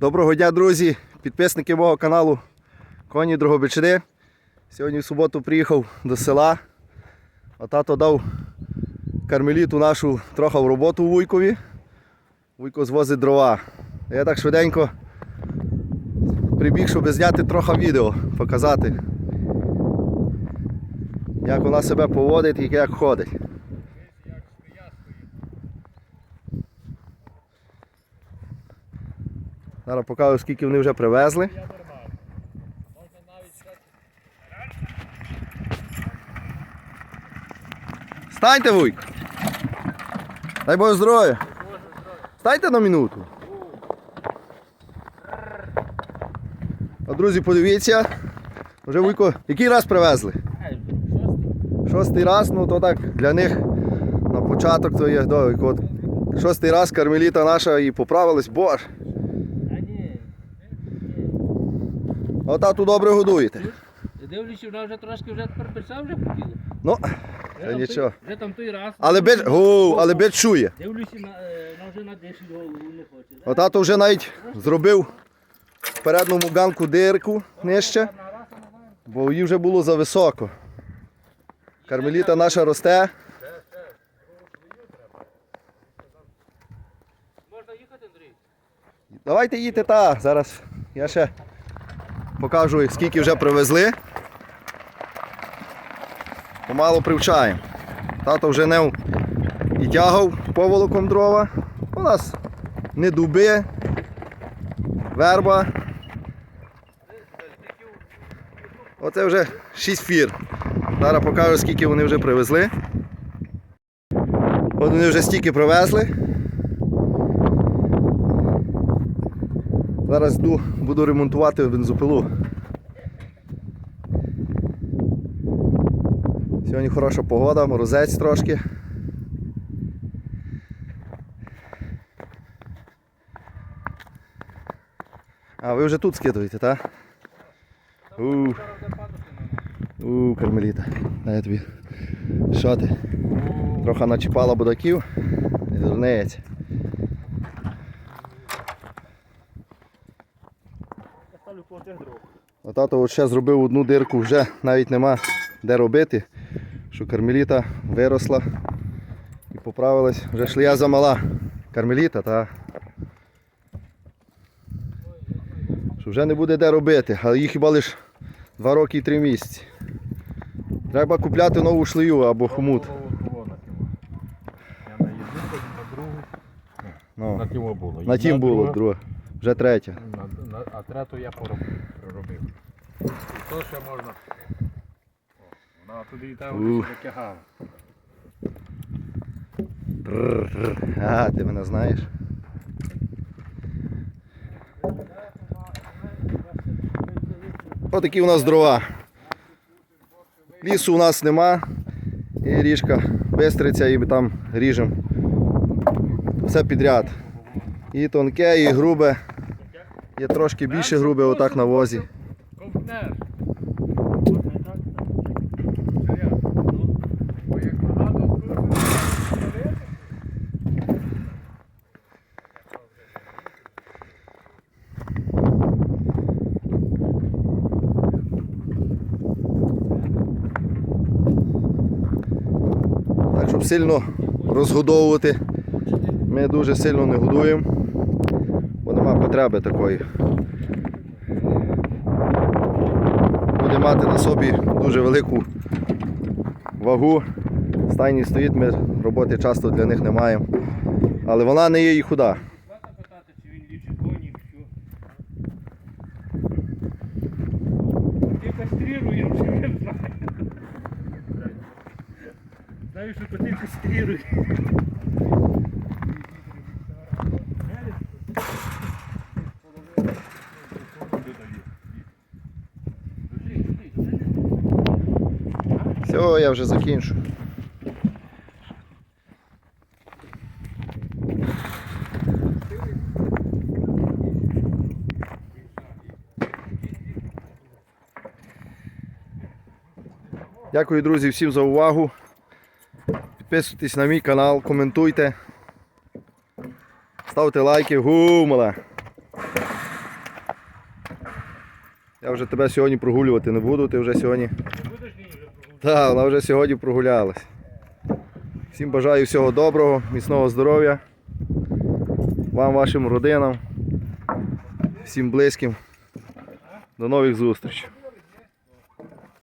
Доброго дня, друзі, підписники мого каналу Коні Дрогобичини. Сьогодні в суботу приїхав до села. А тато дав кармеліту нашу трохи в роботу Вуйкові. Вуйко звозить дрова. Я так швиденько прибіг, щоб зняти трохи відео, показати, як вона себе поводить і як ходить. Зараз покажу, скільки вони вже привезли. Станьте, Вуйк. Дай Боже здоров'я. Станьте на минуту. А друзі, подивіться. Вже Вуйко, який раз привезли? Шостий раз, ну то так для них на початок то є. От шостий раз кармеліта наша і поправилась, боже. А тату добре годуєте. Я дивлюся, вона вже трошки вже тепер писа вже хотіла. Ну, Вже Та там нічого. той- Вже там той раз. але бич, гоу, але бич чує. Дивлюся, на, е, вона вже на 10 голову не хоче. Тато вже навіть зробив в передньому ганку дирку нижче, бо їй вже було зависоко. Кармеліта наша росте. Можна їхати, Андрій? Давайте їдьте та. Зараз я ще покажу, скільки вже привезли. Помало привчаємо. Тато вже нев і тягав поволоком дрова. У нас не дуби, верба. Оце вже 6 фір. Зараз покажу, скільки вони вже привезли. От вони вже стільки привезли. Зараз йду, буду ремонтувати бензопилу. Сьогодні хороша погода, морозець трошки. А, ви вже тут скидуєте, так? У, у, кармеліта. Дай я тобі. Що ти? Трохи начіпала будаків. Не дурнець. Я ставлю по тих дров. А тато от ще зробив одну дирку, вже навіть нема де робити, що кармеліта виросла і поправилась. Вже шлія замала. Кармеліта, та. Що вже не буде де робити, але їх хіба лише 2 роки і 3 місяці. Треба купляти нову шлею або хомут. На. Ну, На тім було. на Вже третя. А трету я проробив. І то ще можна. О, Вона туди і там Ух. витягала. А, ти мене знаєш. Отакі у нас дрова. Лісу у нас нема. І ріжка бистриця і там ріжемо. Все підряд. І тонке, і грубе. Є трошки більше грубе отак на возі. Ковтнеш. Так, щоб сильно розгодовувати, ми дуже сильно не годуємо, потреби такої. Буде мати на собі дуже велику вагу. Стайні стоїть, ми роботи часто для них не маємо. Але вона не є і худа. Знаю. Знаю, що коти кастрирують. Все, я вже закінчу. Дякую, друзі, всім за увагу. Підписуйтесь на мій канал, коментуйте. Ставте лайки, гумала. Я вже тебе сьогодні прогулювати не буду, ти вже сьогодні. Не будеш нині вже прогулювати? Так, вона вже сьогодні прогулялась. Всім бажаю всього доброго, міцного здоров'я. Вам, вашим родинам, всім близьким. До нових зустрічей.